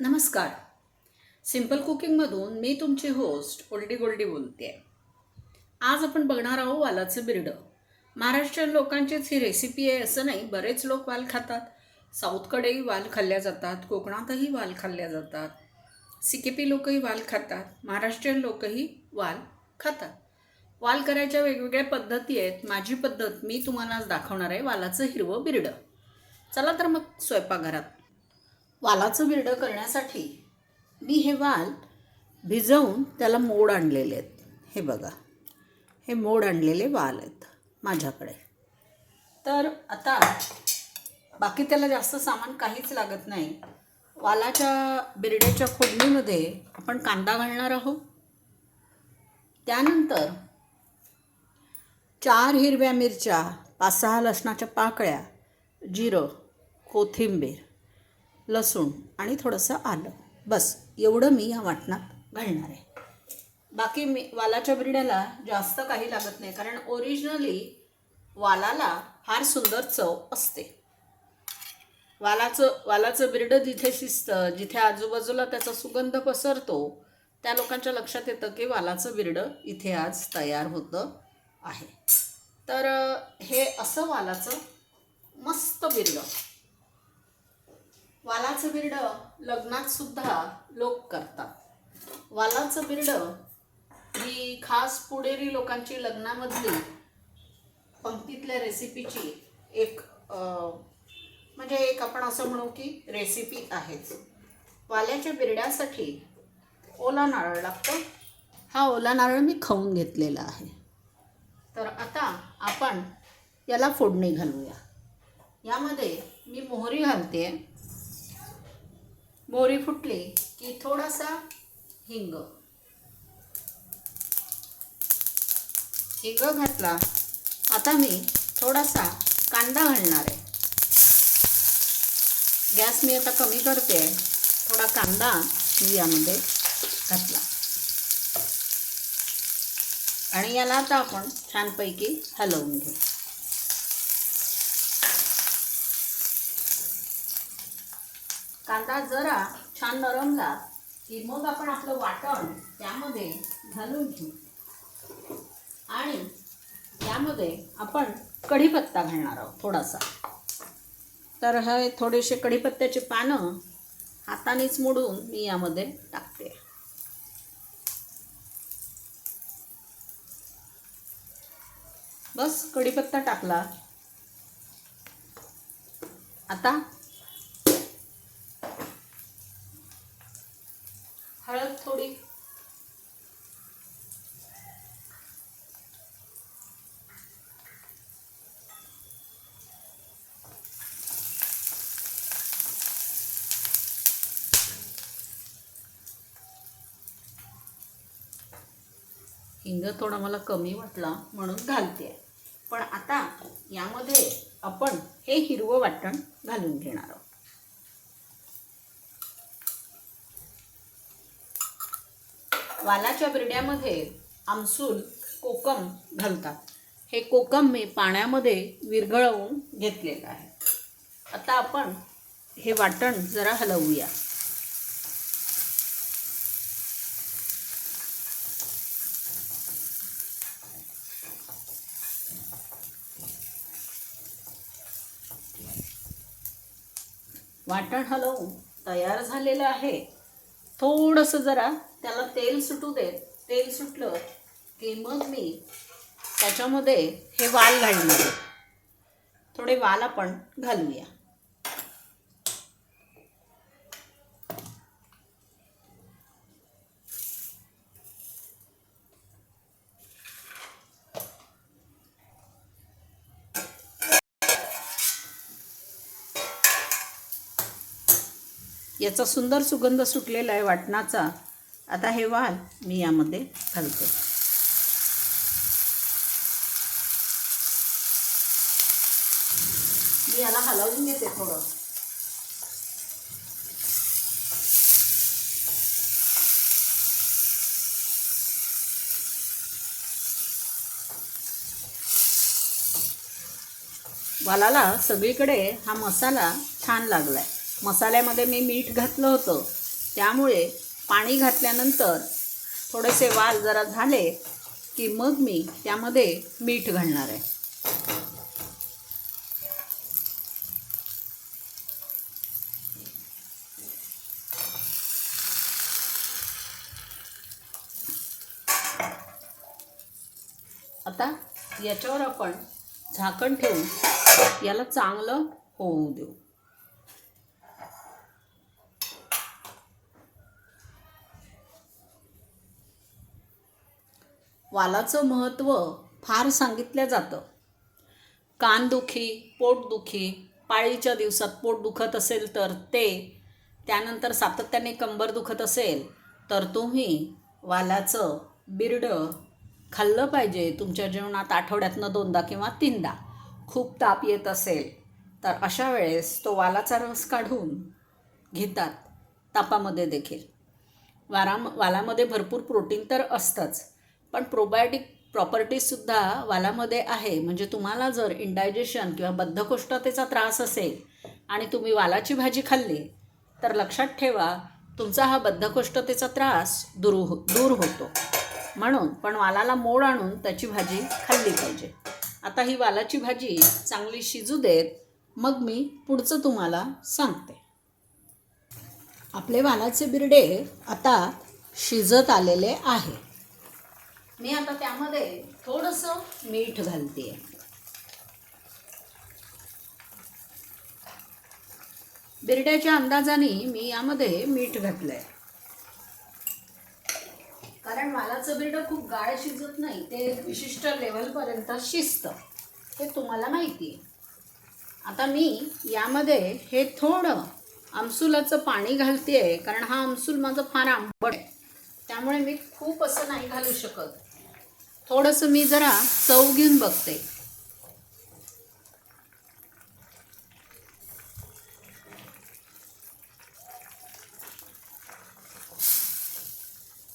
नमस्कार. सिंपल कुकिंगमधून मी तुमची होस्ट ओल्डी गोल्डी बोलते आज आपण बघणार आहोत वालाचं बिरडं. महाराष्ट्रीयन लोकांचीच ही रेसिपी आहे असं नाही बरेच लोक वाल खातात. साऊथकडेही वाल खाल्ल्या जातात कोकणातही वाल खाल्ल्या जातात. सिकेपी लोकही वाल खातात महाराष्ट्रीयन लोकही वाल खातात. वाल करायच्या वेगवेगळ्या पद्धती आहेत. माझी पद्धत मी तुम्हाला आज दाखवणार आहे वालाचं हिरवं बिरडं. चला तर मग स्वयंपाकघरात वालाचं बिरडं करण्यासाठी मी हे वाल भिजवून त्याला मोड आणलेले आहेत. हे बघा हे मोड आणलेले वाल आहेत माझ्याकडे. तर आता बाकी त्याला जास्त सामान काहीच लागत नाही. वालाच्या बिरड्याच्या फोडणीमध्ये आपण कांदा घालणार आहोत. त्यानंतर चार हिरव्या मिरच्या पाच सहा लसणाच्या पाकळ्या जिरं कोथिंबीर लसूण आणि थोडंसं आलं. बस एवढं मी या वाटणात घालणार आहे. बाकी मी वालाच्या बिरड्याला जास्त काही लागत नाही कारण ओरिजिनली वालाला फार सुंदर चव असते. वालाचं वालाचं बिरडं जिथे शिजतं जिथे आजूबाजूला त्याचा सुगंध पसरतो त्या लोकांच्या लक्षात येतं की वालाचं बिरडं इथे आज तयार होतं आहे. तर हे असं वालाचं मस्त बिरडं. वालाचं बिरडं लग्नात सुद्धा लोक करतात. वालाचं बिरडं ही खास पुणेरी लोकांची लग्नामधली पंक्तीतल्या रेसिपीची एक म्हणजे एक आपण असं म्हणू की रेसिपी आहेच वाल्याच्या बिरड्यासाठी ओला नारळ लागतो. हा ओला नारळ मी खाऊन घेतलेला आहे. तर आता आपण याला फोडणी घालूया. यामध्ये मी मोहरी घालते. मोरी फुटली की थोडासा हिंग. हिंग घातला. आता मी थोडासा कांदा घालणार आहे. गॅस मी आता कमी करते. थोडा कांदा मी यामध्ये घातला. आणि याला आता आपण छानपैकी हलवून घेऊ. कांदा जरा छान नरमला की मग आपण आपलं वाटण त्यामध्ये घालून घेऊ. आणि यामध्ये आपण कढीपत्ता घालणार आहोत थोडासा. तर हे थोडेसे कढीपत्त्याचे पानं हातानेच मोडून मी यामध्ये टाकते. बस कढीपत्ता टाकला. आता हळद थोडी हिंग थोडा मला कमी वाटला म्हणून घालते पण आता यामध्ये आपण हे हिरवं वाटण घालून घेणार आहोत. वालाच्या बिरड्यामध्ये आमसूल कोकम घालतात. हे कोकम मी पाण्यामध्ये विरघळवून घेतलेलं आहे. आता आपण हे वाटण जरा हलवूया. वाटण हलवून तयार झालेलं आहे. थोडंसं जरा त्याला तेल सुटू दे. तेल सुटलं की मग मी त्याच्यामध्ये हे वाल घालणार थोडे वाल आपण घालूया. याचा सुंदर सुगंध सुटलेला आहे वाटणाचा. आता हे वाल मी यामध्ये घालते. मी याला हलवून घेते थोडं. वालाला सगळीकडे हा मसाला छान लागला आहे मसाल्यामध्ये मी मीठ घातलं होतं. त्यामुळे पाणी घातल्यानंतर थोडेसे वाल जरा झाले की मग मी त्यामध्ये मीठ घालणार आहे. आता याच्यावर आपण झाकण ठेवून याला चांगलं होऊ देऊ. वालाचं महत्त्व फार सांगितलं जातं. कानदुखी पोटदुखी पाळीच्या दिवसात पोट दुखत असेल तर ते त्यानंतर सातत्याने कंबर दुखत असेल तर तुम्ही वालाचं बिरडं खाल्लं पाहिजे. तुमच्या जेवणात आठवड्यातनं दोनदा किंवा तीनदा खूप ताप येत असेल तर अशा वेळेस तो वालाचा रस काढून घेतात तापामध्ये देखील. वाराम वालामध्ये भरपूर प्रोटीन तर असतंच पण प्रोबायोटिक प्रॉपर्टीजसुद्धा वालामध्ये आहे. म्हणजे तुम्हाला जर इंडायजेशन किंवा बद्धकोष्ठतेचा त्रास असेल आणि तुम्ही वालाची भाजी खाल्ली तर लक्षात ठेवा तुमचा हा बद्धकोष्ठतेचा त्रास दूर हो दूर होतो. म्हणून पण वालाला मोड आणून त्याची भाजी खाल्ली पाहिजे. आता ही वालाची भाजी चांगली शिजू देत मग मी पुढचं तुम्हाला सांगते. आपले वालाचे बिरडे आता शिजत आलेले आहे. मी आता त्यामध्ये थोडंसं मीठ घालते. बिरड्याच्या अंदाजाने मी यामध्ये मीठ घातलंय. कारण वालाचं बिरडं खूप गाळ शिजत नाही ते विशिष्ट लेवलपर्यंत शिजतं. हे तुम्हाला माहिती आहे. आता मी यामध्ये हे थोडं आमसुलाचं पाणी घालते आहे कारण हा आमसूल माझं फार आंबट आहे. त्यामुळे मी खूप असं नाही घालू शकत. थोडंसं मी जरा चव घेऊन बघते.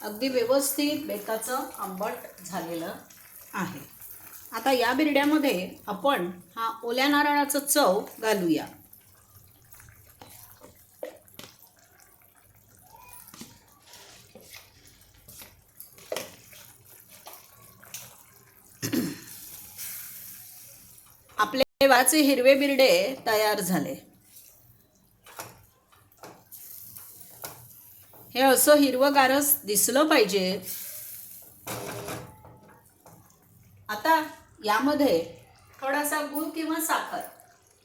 अगदी व्यवस्थित बेताचं आंबट झालेलं आहे. आता या बिरड्यामध्ये आपण हा ओल्या नारळाचं चव घालूया आपले वाचे हिरवे बिरडे तयार झाले. हे असं हिरवगारच दिसलं पाहिजे. आता यामध्ये थोडासा गूळ किंवा साखर.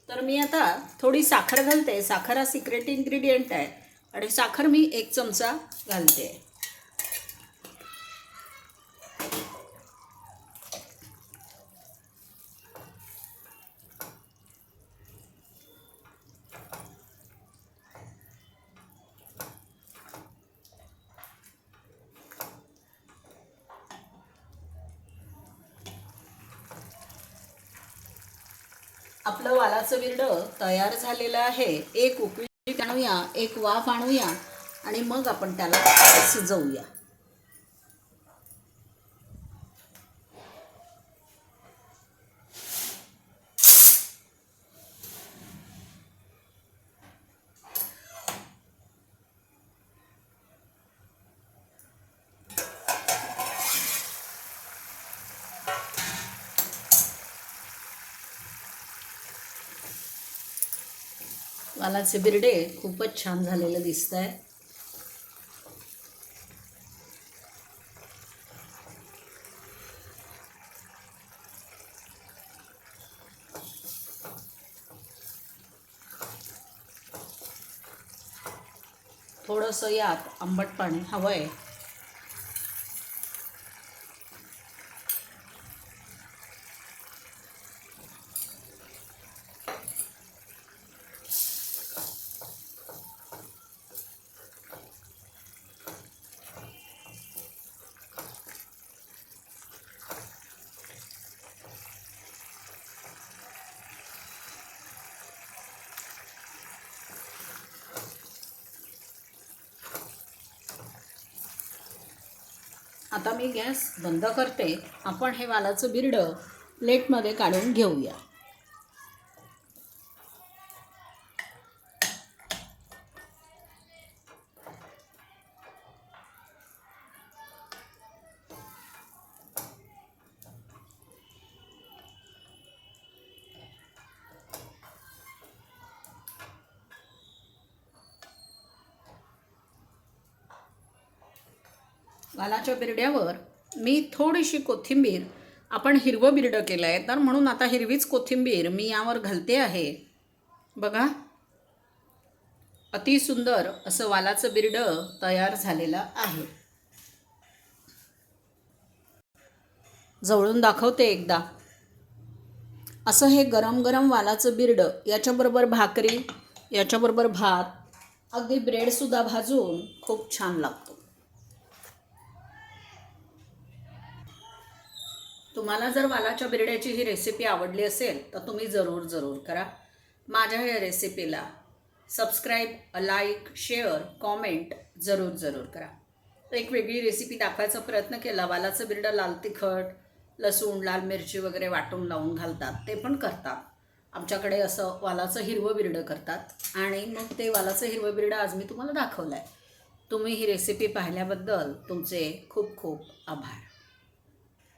तर मी आता थोडी साखर घालते. साखर हा सिक्रेट इन्ग्रेडियंट आहे. आणि साखर मी एक चमचा घालते. आपलं वालाचं विरड तयार झालेलं आहे. एक उकळी आणूया एक वाफ आणूया आणि मग आपण त्याला शिजवूया. वालाचे बिरडे खूपच छान झालेलं दिसत आहे थोडंसं यात आंबट पाणी हवं आहे आता मी गॅस बंद करते. आपण हे वालाचं बिरडं प्लेटमध्ये काढून घेऊया. वालाच्या बिरड्यावर मी थोडीशी कोथिंबीर आपण हिरवं बिरडं केलं आहे तर म्हणून आता हिरवीच कोथिंबीर मी यावर घालते आहे. बघा. अतिसुंदर असं वालाचं बिरडं तयार झालेलं आहे. जवळून दाखवते एकदा. असं हे गरम गरम वालाचं बिरडं याच्याबरोबर भाकरी याच्याबरोबर भात अगदी ब्रेडसुद्धा भाजून खूप छान लागतं. तुम्हाला जर वालाच्या बिरड्याची ही रेसिपी आवडली असेल तर तुम्ही जरूर जरूर करा. माझ्या या रेसिपीला सबस्क्राईब लाईक शेअर कॉमेंट जरूर जरूर करा. एक वेगळी रेसिपी दाखवायचा प्रयत्न केला. वालाचं बिरडं लाल तिखट लसूण लाल मिरची वगैरे वाटून लावून घालतात. ते पण करतात. आमच्याकडे असं वालाचं हिरवं बिरडं करतात. आणि मग ते वालाचं हिरवं बिरडं आज मी तुम्हाला दाखवलं आहे तुम्ही ही रेसिपी पाहिल्याबद्दल तुमचे खूप खूप आभार.